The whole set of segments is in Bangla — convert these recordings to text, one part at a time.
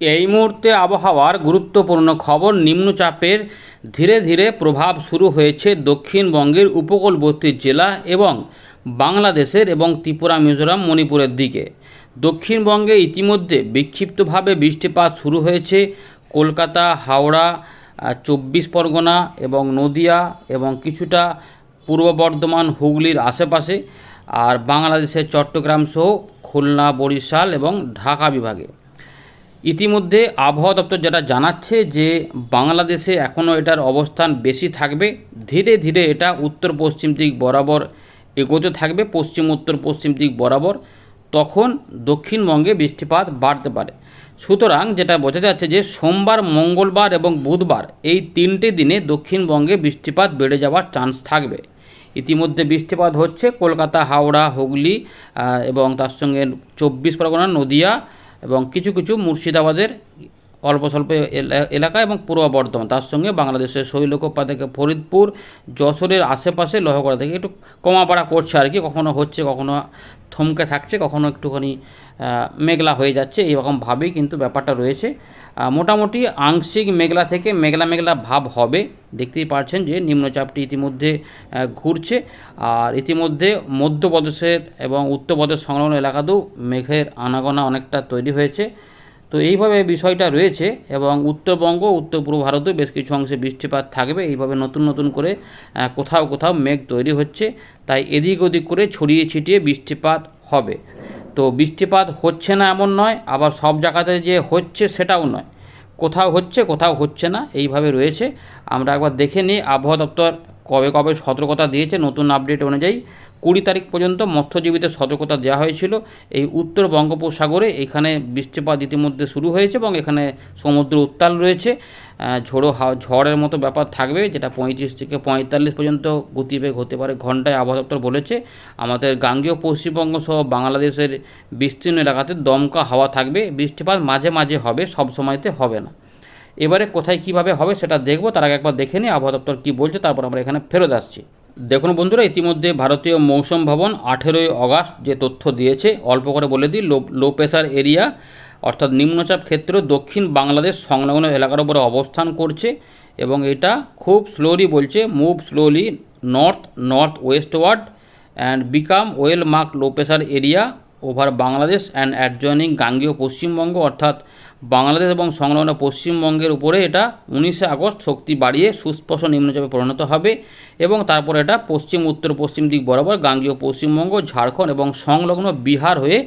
এই মুহূর্তে আবহাওয়ার গুরুত্বপূর্ণ খবর, নিম্নচাপের ধীরে ধীরে প্রভাব শুরু হয়েছে দক্ষিণবঙ্গের উপকূলবর্তী জেলা এবং বাংলাদেশের এবং ত্রিপুরা, মিজোরাম, মণিপুরের দিকে। দক্ষিণবঙ্গে ইতিমধ্যে বিক্ষিপ্তভাবে বৃষ্টিপাত শুরু হয়েছে। কলকাতা, হাওড়া চব্বিশ পরগনা এবং নদিয়া এবং কিছুটা পূর্ব বর্ধমান, হুগলির আশেপাশে। আর বাংলাদেশের চট্টগ্রাম সহ খুলনা, বরিশাল এবং ঢাকা বিভাগে। ইতিমধ্যে আবহাওয়া দপ্তর যেটা জানাচ্ছে যে বাংলাদেশে এখনও এটার অবস্থান বেশি থাকবে, ধীরে ধীরে এটা উত্তর পশ্চিম দিক বরাবর এগোতে থাকবে, পশ্চিম উত্তর পশ্চিম দিক বরাবর, তখন দক্ষিণবঙ্গে বৃষ্টিপাত বাড়তে পারে। সুতরাং যেটা বোঝা যাচ্ছে যে সোমবার, মঙ্গলবার এবং বুধবার এই তিনটি দিনে দক্ষিণবঙ্গে বৃষ্টিপাত বেড়ে যাওয়ার চান্স থাকবে। ইতিমধ্যে বৃষ্টিপাত হচ্ছে কলকাতা, হাওড়া, হুগলি এবং তার সঙ্গে চব্বিশ পরগনা, নদিয়া এবং কিছু কিছু মুর্শিদাবাদের অল্প স্বল্প এলা- এলাকা এবং পূর্ব বর্ধমান। তার সঙ্গে বাংলাদেশের শৈলকোপা থেকে ফরিদপুর, যশোরের আশেপাশে লহগড়া থেকে একটু কমাপাড়া করছে আর কি। কখনো হচ্ছে, কখনো থমকে থাকছে, কখনো একটুখানি মেঘলা হয়ে যাচ্ছে এইরকমভাবেই কিন্তু ব্যাপারটা রয়েছে। মোটামুটি আংশিক মেঘলা থেকে মেঘলা মেঘলা ভাব হবে। দেখতেই পাচ্ছেন যে নিম্নচাপটি ইতিমধ্যে ঘুরছে। আর ইতিমধ্যে মধ্যপ্রদেশের এবং উত্তরপ্রদেশ সংলগ্ন এলাকাতেও মেঘের আনাগোনা অনেকটা তৈরি হয়েছে। তো এইভাবে বিষয়টা রয়েছে এবং উত্তরবঙ্গ, উত্তর পূর্ব ভারতেও বেশ কিছু অংশে বৃষ্টিপাত থাকবে। এইভাবে নতুন নতুন করে কোথাও কোথাও মেঘ তৈরি হচ্ছে। তাই এদিক ওদিক করে ছড়িয়ে ছিটিয়ে বৃষ্টিপাত হবে। তো বৃষ্টিপাত হচ্ছে না এমন নয়, আবার সব জায়গাতে যে হচ্ছে সেটাও নয়। কোথাও হচ্ছে কোথাও হচ্ছে না, এইভাবে রয়েছে। আমরা একবার দেখে নিই, আবহাওয়া দপ্তর কবে কবে সতর্কতা দিয়েছে। নতুন আপডেট অনুযায়ী কুড়ি তারিখ পর্যন্ত মৎস্যজীবীদের সতর্কতা দেওয়া হয়েছিল। এই উত্তর বঙ্গোপসাগরে এখানে বৃষ্টিপাত ইতিমধ্যে শুরু হয়েছে এবং এখানে সমুদ্র উত্তাল রয়েছে। ঝোড়ো হাওয়া, ঝড়ের মতো ব্যাপার থাকবে যেটা পঁয়ত্রিশ থেকে পঁয়তাল্লিশ পর্যন্ত গতিবেগ হতে পারে ঘন্টায় আবহাওয়া দপ্তর বলেছে। আমাদের গাঙ্গেয়, পশ্চিমবঙ্গ সহ বাংলাদেশের বিস্তীর্ণ এলাকাতে দমকা হাওয়া থাকবে। বৃষ্টিপাত মাঝে মাঝে হবে, সব সময়তে হবে না। এবারে কোথায় কীভাবে হবে সেটা দেখব, তার আগে একবার দেখে নিই, আবহাওয়া দপ্তর কী বলছে, তারপর আমরা এখানে ফেরত আসছি। দেখুন বন্ধুরা, ইতিমধ্যে ভারতীয় মৌসুম ভবন আঠেরোই অগাস্ট যে তথ্য দিয়েছে, অল্প করে বলে দিই, লো লো প্রেশার এরিয়া, অর্থাৎ নিম্নচাপ ক্ষেত্র দক্ষিণ বাংলাদেশ সংলগ্ন এলাকার উপরে অবস্থান করছে এবং এটা খুব স্লোলি বলছে move slowly north north westward and become well marked low pressure area over Bangladesh and adjoining গাঙ্গীয় Paschimbanga, অর্থাৎ বাংলাদেশ এবং সংলগ্ন পশ্চিমবঙ্গের উপরে এটা উনিশে আগস্ট শক্তি বাড়িয়ে সুস্পষ্ট নিম্নচাপে পরিণত হবে এবং তারপর এটা পশ্চিম, উত্তর, পশ্চিম দিক বরাবর গাঙ্গীয় পশ্চিমবঙ্গ, ঝাড়খণ্ড এবং সংলগ্ন বিহার হয়ে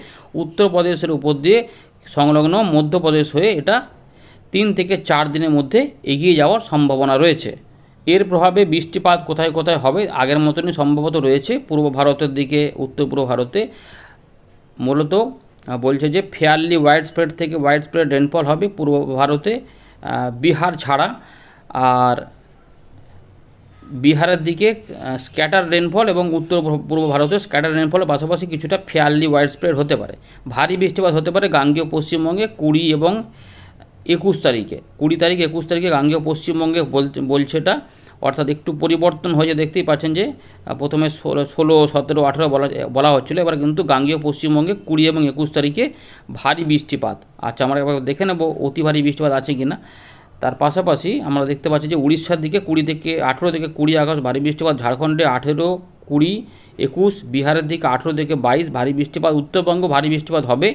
উত্তরপ্রদেশের উপর দিয়ে সংলগ্ন মধ্যপ্রদেশ হয়ে এটা তিন থেকে চার দিনের মধ্যে এগিয়ে যাওয়ার সম্ভাবনা রয়েছে। এর প্রভাবে বৃষ্টিপাত কোথায় কোথায় হবে আগের মতনই সম্ভবত রয়েছে। পূর্ব ভারতের দিকে, উত্তর পূর্ব ভারতে মূলত বলছে যে ফেয়ারলি ওয়াইড স্প্রেড থেকে ওয়াইড স্প্রেড রেনফল হবে পূর্ব ভারতে বিহার ছাড়া। আর বিহারের দিকে স্ক্যাটার রেনফল এবং উত্তর পূর্ব ভারতে স্ক্যাটার রেনফলের পাশাপাশি কিছুটা ফেয়ারলি ওয়াইড স্প্রেড হতে পারে। ভারী বৃষ্টিপাত হতে পারে গাঙ্গেয় পশ্চিমবঙ্গে কুড়ি এবং একুশ তারিখে। কুড়ি তারিখ, একুশ তারিখে গাঙ্গেয় পশ্চিমবঙ্গে বলছে এটা। অর্থাৎ একটু পরিবর্তন হয়েছে দেখতেই পাচ্ছেন যে প্রথমে ষোলো সতেরো, আঠেরো বলা বলা হচ্ছিল, এবার কিন্তু গাঙ্গেয় পশ্চিমবঙ্গে কুড়ি এবং একুশ তারিখে ভারী বৃষ্টিপাত। আচ্ছা আমরা একবার দেখে নেব অতি ভারী বৃষ্টিপাত আছে কি না। তার পাশাপাশি আমরা দেখতে পাচ্ছি যে, উড়িষ্যার দিকে কুড়ি থেকে আঠেরো থেকে কুড়ি আগস্ট ভারী বৃষ্টিপাত, ঝাড়খণ্ডে আঠেরো, কুড়ি, একুশ, বিহারের দিকে আঠেরো থেকে বাইশ ভারী বৃষ্টিপাত, উত্তরবঙ্গ ভারী বৃষ্টিপাত হবে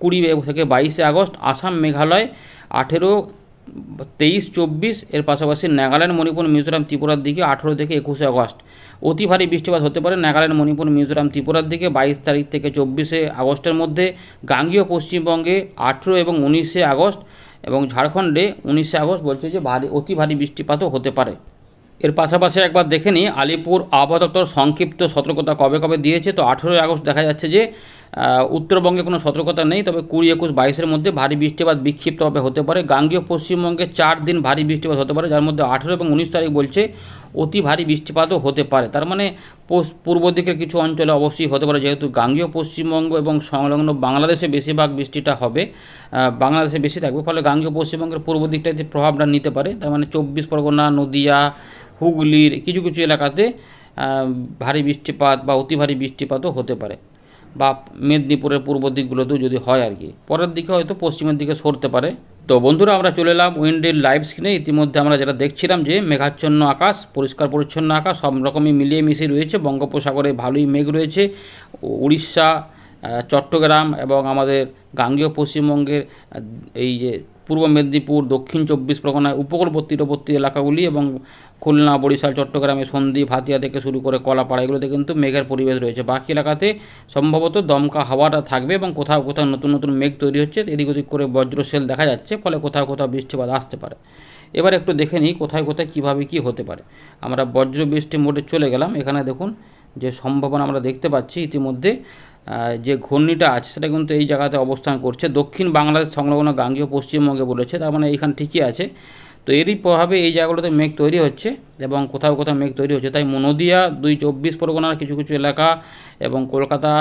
কুড়ি থেকে বাইশে আগস্ট, আসাম, মেঘালয় আঠেরো তেইশ, চব্বিশ, এর পাশাপাশি নাগাল্যান্ড, মণিপুর, মিজোরাম, ত্রিপুরার দিকে আঠেরো থেকে একুশে আগস্ট। অতি ভারী বৃষ্টিপাত হতে পারে নাগাল্যান্ড, মণিপুর, মিজোরাম, ত্রিপুরার দিকে বাইশ তারিখ থেকে চব্বিশে আগস্টের মধ্যে। গাঙ্গীয় পশ্চিমবঙ্গে আঠেরো এবং উনিশে আগস্ট এবং ঝাড়খণ্ডে উনিশে আগস্ট বলছে যে ভারী, অতি ভারী বৃষ্টিপাতও হতে পারে। এর পাশাপাশি একবার দেখে নিই, আলিপুর আবহাওয়া দপ্তর সংক্ষিপ্ত সতর্কতা কবে কবে দিয়েছে? তো আঠেরোই আগস্ট দেখা যাচ্ছে যে উত্তরবঙ্গে কোনো সতর্কতা নেই, তবে কুড়ি একুশ বাইশের মধ্যে ভারী বৃষ্টিপাত বিক্ষিপ্তভাবে হতে পারে। গাঙ্গীয় পশ্চিমবঙ্গে চার দিন ভারী বৃষ্টিপাত হতে পারে, যার মধ্যে আঠেরো এবং উনিশ তারিখ বলছে অতি ভারী বৃষ্টিপাতও হতে পারে। তার মানে পূর্ব দিকের কিছু অঞ্চলে অবশ্যই হতে পারে, যেহেতু গাঙ্গীয় পশ্চিমবঙ্গ এবং সংলগ্ন বাংলাদেশে বেশিরভাগ বৃষ্টিটা হবে বাংলাদেশে বেশি থাকবে। ফলে গাঙ্গীয় পশ্চিমবঙ্গের পূর্ব দিকটাতে প্রভাবটা নিতে পারে, তার মানে চব্বিশ পরগনা, নদিয়া হুগলির কিছু কিছু এলাকাতে ভারী বৃষ্টিপাত বা অতি ভারী বৃষ্টিপাতও হতে পারে। বা মেদিনীপুরের পূর্ব দিকগুলোতেও যদি হয় আর কি। পরের দিকে হয়তো পশ্চিমের দিকে সরতে পারে। তো বন্ধুরা, আমরা চলে এলাম উইন্ডের লাইভ স্ক্রিনে। ইতিমধ্যে আমরা যেটা দেখছিলাম যে মেঘাচ্ছন্ন আকাশ, পরিষ্কার পরিচ্ছন্ন আকাশ, সব রকমই মিলিয়ে মিশিয়ে রয়েছে। বঙ্গোপসাগরে ভালোই মেঘ রয়েছে। উড়িষ্যা চট্টগ্রাম এবং আমাদের গাঙ্গীয় পশ্চিমবঙ্গের এই যে পূর্ব মেদিনীপুর, দক্ষিণ চব্বিশ পরগনায় উপকূলবর্তী তীরবর্তী এলাকাগুলি এবং খুলনা, বরিশাল, চট্টগ্রামে সন্দ্বীপ হাতিয়া থেকে শুরু করে কলাপাড়া, এগুলোতে কিন্তু মেঘের পরিবেশ রয়েছে। বাকি এলাকাতে সম্ভবত দমকা হাওয়াটা থাকবে এবং কোথাও কোথাও নতুন নতুন মেঘ তৈরি হচ্ছে। এদিক ওদিক করে বজ্রশেল দেখা যাচ্ছে, ফলে কোথাও কোথাও বৃষ্টিপাত আসতে পারে। এবার একটু দেখে নিই কোথায় কোথায় কীভাবে কী হতে পারে। আমরা বজ্র বৃষ্টি মোডে চলে গেলাম। এখানে দেখুন যে সম্ভাবনা আমরা দেখতে পাচ্ছি ইতিমধ্যে। যে ঘূর্ণিটা আছে সেটা কিন্তু এই জায়গাতে অবস্থান করছে। দক্ষিণ বাংলাদেশ সংলগ্ন গাঙ্গীয় পশ্চিমবঙ্গে বলেছে, তার মানে এইখান ঠিকই আছে। তো এরই প্রভাবে এই জায়গাগুলোতে মেঘ তৈরি হচ্ছে এবং কোথাও কোথাও মেঘ তৈরি হচ্ছে। তাই নদিয়া দুই চব্বিশ পরগনার কিছু কিছু এলাকা এবং কলকাতা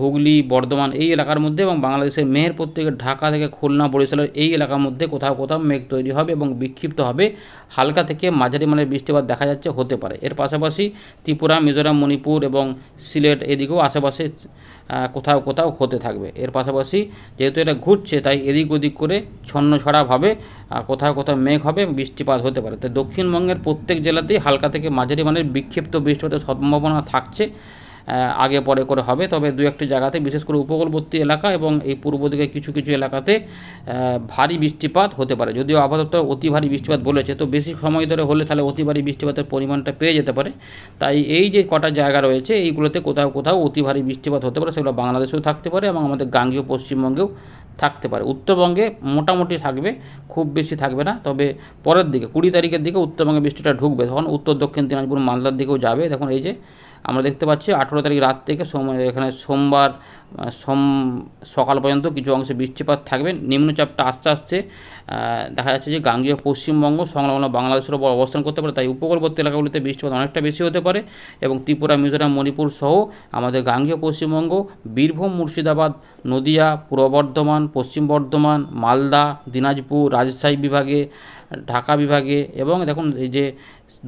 হুগলি বর্ধমান এই এলাকার মধ্যে এবং বাংলাদেশের মেহের প্রত্যেকে ঢাকা থেকে খুলনা বরিশালের এই এলাকার মধ্যে কোথাও কোথাও মেঘ তৈরি হবে এবং বিক্ষিপ্ত হবে। হালকা থেকে মাঝারি মানের বৃষ্টিপাত দেখা যাচ্ছে হতে পারে। এর পাশাপাশি ত্রিপুরা মিজোরাম মণিপুর এবং সিলেট এদিকেও আশেপাশে কোথাও কোথাও হতে থাকবে। এর পাশাপাশি যেহেতু এটা ঘুরছে তাই এদিক ওদিক করে ছন্ন ছড়াভাবে আহ, কোথাও কোথাও মেঘ হবে, বৃষ্টিপাত হতে পারে। তাই দক্ষিণবঙ্গের প্রত্যেক জেলাতেই হালকা থেকে মাঝারি মানের বিক্ষিপ্ত বৃষ্টিপাতের সম্ভাবনা থাকছে আগে পরে করে হবে। তবে দু একটি জায়গাতে, বিশেষ করে উপকূলবর্তী এলাকা এবং এই পূর্ব দিকে কিছু কিছু এলাকাতে ভারী বৃষ্টিপাত হতে পারে। যদিও আপাতত অতি ভারী বৃষ্টিপাত বলেছে, তো বেশি সময় ধরে হলে তাহলে অতি ভারী বৃষ্টিপাতের পরিমাণটা পেয়ে যেতে পারে। তাই এই যে কটা জায়গা রয়েছে, এইগুলোতে কোথাও কোথাও অতি ভারী বৃষ্টিপাত হতে পারে, সেগুলো বাংলাদেশেও থাকতে পারে এবং আমাদের গাঙ্গীয় পশ্চিমবঙ্গেও থাকতে পারে। উত্তরবঙ্গে মোটামুটি থাকবে, খুব বেশি থাকবে না, তবে পরের দিকে, কুড়ি তারিখের দিকে উত্তরবঙ্গে বৃষ্টিটা ঢুকবে। তখন উত্তর দক্ষিণ দিনাজপুর, মালদার দিকেও যাবে। দেখুন, এই যে আমরা দেখতে পাচ্ছি আঠেরো তারিখ রাত থেকে সোম, এখানে সোমবার সোম সকাল পর্যন্ত কিছু অংশে বৃষ্টিপাত থাকবে। নিম্নচাপটা আস্তে আস্তে দেখা যাচ্ছে যে গাঙ্গীয় পশ্চিমবঙ্গ সংলগ্ন বাংলাদেশের উপর অবস্থান করতে পারে। তাই উপকূলবর্তী এলাকাগুলিতে বৃষ্টিপাত অনেকটা বেশি হতে পারে এবং ত্রিপুরা, মিজোরাম, মণিপুর সহ আমাদের গাঙ্গীয় পশ্চিমবঙ্গ, বীরভূম, মুর্শিদাবাদ, নদিয়া, পূর্ব বর্ধমান, পশ্চিম বর্ধমান, মালদা, দিনাজপুর, রাজশাহী বিভাগে, ঢাকা বিভাগে এবং দেখুন এই যে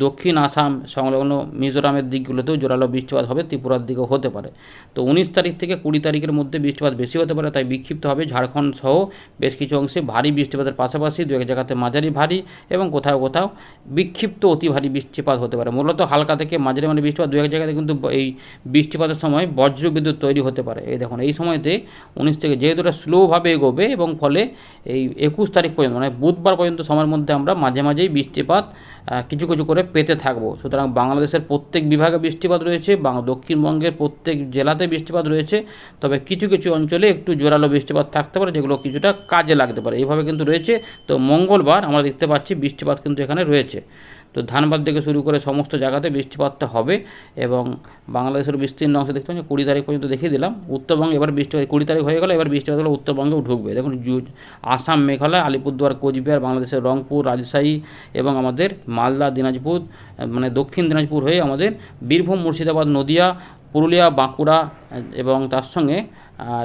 দক্ষিণ আসাম সংলগ্ন মিজোরামের দিকগুলোতেও জোরালো বৃষ্টিপাত হবে, ত্রিপুরার দিকেও হতে পারে। তো উনিশ তারিখ থেকে কুড়ি তারিখের মধ্যে বৃষ্টিপাত বেশি হতে পারে, তাই বিক্ষিপ্ত হবে ঝাড়খণ্ড সহ বেশ কিছু অংশে ভারী বৃষ্টিপাতের পাশাপাশি দু এক জায়গাতে মাঝারি ভারী এবং কোথাও কোথাও বিক্ষিপ্ত অতি ভারী বৃষ্টিপাত হতে পারে। মূলত হালকা থেকে মাঝারি মানে বৃষ্টিপাত দু এক জায়গাতে কিন্তু এই বৃষ্টিপাতের সময় বজ্রবিদ্যুৎ তৈরি হতে পারে। এই দেখুন, এই সময়তে উনিশ থেকে যেহেতু এটা স্লোভাবে এগোবে এবং ফলে এই একুশ তারিখ পর্যন্ত মানে বুধবার পর্যন্ত সময়ের মধ্যে আমরা মাঝে মাঝেই বৃষ্টিপাত কিছু কিছু করে পেতে থাকব। সুতরাং বাংলাদেশের প্রত্যেক বিভাগে বৃষ্টিপাত রয়েছে দক্ষিণবঙ্গের প্রত্যেক জেলাতে বৃষ্টিপাত রয়েছে। তবে কিছু কিছু অঞ্চলে একটু জোরালো বৃষ্টিপাত থাকতে পারে, যেগুলো কিছুটা কাজে লাগতে পারে। এইভাবে কিন্তু রয়েছে। তো মঙ্গলবার আমরা দেখতে পাচ্ছি বৃষ্টিপাত কিন্তু এখানে রয়েছে। তো ধানবাদ থেকে শুরু করে সমস্ত জায়গাতে বৃষ্টিপাতটা হবে এবং বাংলাদেশের বিস্তীর্ণ অংশে দেখতে পাচ্ছি কুড়ি তারিখ পর্যন্ত দেখিয়ে দিলাম। উত্তরবঙ্গে এবার বৃষ্টিপাত কুড়ি তারিখ হয়ে গেলে এবার বৃষ্টিপাতগুলো উত্তরবঙ্গেও ঢুকবে। দেখুন আসাম, মেঘালয়, আলিপুরদুয়ার, কোচবিহার, বাংলাদেশের রংপুর, রাজশাহী এবং আমাদের মালদা, দিনাজপুর মানে দক্ষিণ দিনাজপুর হয়ে আমাদের বীরভূম, মুর্শিদাবাদ, নদিয়া, পুরুলিয়া, বাঁকুড়া এবং তার সঙ্গে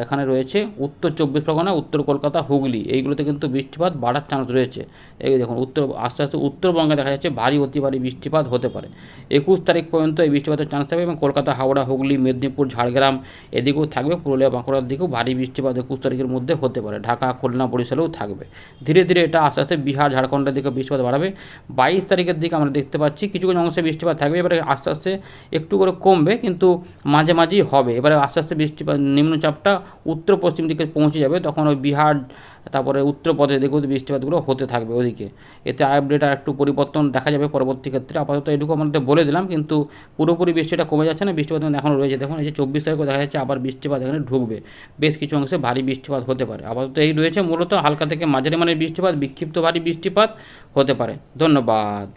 এখানে রয়েছে উত্তর চব্বিশ পরগনা, উত্তর কলকাতা, হুগলি। এইগুলোতে কিন্তু বৃষ্টিপাত বাড়ার চান্স রয়েছে। এই দেখুন, উত্তর, আস্তে আস্তে উত্তরবঙ্গে দেখা যাচ্ছে ভারী, অতি ভারী বৃষ্টিপাত হতে পারে। একুশ তারিখ পর্যন্ত এই বৃষ্টিপাতের চান্স থাকবে এবং কলকাতা, হাওড়া, হুগলি, মেদিনীপুর, ঝাড়গ্রাম এদিকেও থাকবে। পুরুলিয়া, বাঁকুড়ার দিকেও ভারী বৃষ্টিপাত একুশ তারিখের মধ্যে হতে পারে। ঢাকা, খুলনা বরিশালেও থাকবে। ধীরে ধীরে এটা আস্তে আস্তে বিহার, ঝাড়খণ্ডের দিকে বৃষ্টিপাত বাড়াবে। বাইশ তারিখের দিকে আমরা দেখতে পাচ্ছি কিছু কিছু অংশে বৃষ্টিপাত থাকবে, এবারে আস্তে আস্তে একটু করে কমবে, কিন্তু মাঝে মাঝেই হবে। এবারে আস্তে আস্তে বৃষ্টিপাত নিম্নচাপটা উত্তর পশ্চিম দিকে পৌঁছে যাবে, তখন ওই বিহার, তারপরে উত্তরপ্রদেশ দিকেও বৃষ্টিপাতগুলো হতে থাকবে ওদিকে। এতে আপডেট আর একটু পরিবর্তন দেখা যাবে পরবর্তী ক্ষেত্রে। আপাতত এটুকু আমাদের বলে দিলাম, কিন্তু পুরোপুরি বৃষ্টিটা কমে যাচ্ছে না, বৃষ্টিপাত এখনও রয়েছে। দেখুন, এই যে চব্বিশ তারিখও দেখা যাচ্ছে আবার বৃষ্টিপাত এখানে ঢুকবে। বেশ কিছু অংশে ভারী বৃষ্টিপাত হতে পারে। আপাতত এই রয়েছে মূলত হালকা থেকে মাঝারি মানের বৃষ্টিপাত, বিক্ষিপ্ত ভারী বৃষ্টিপাত হতে পারে। ধন্যবাদ।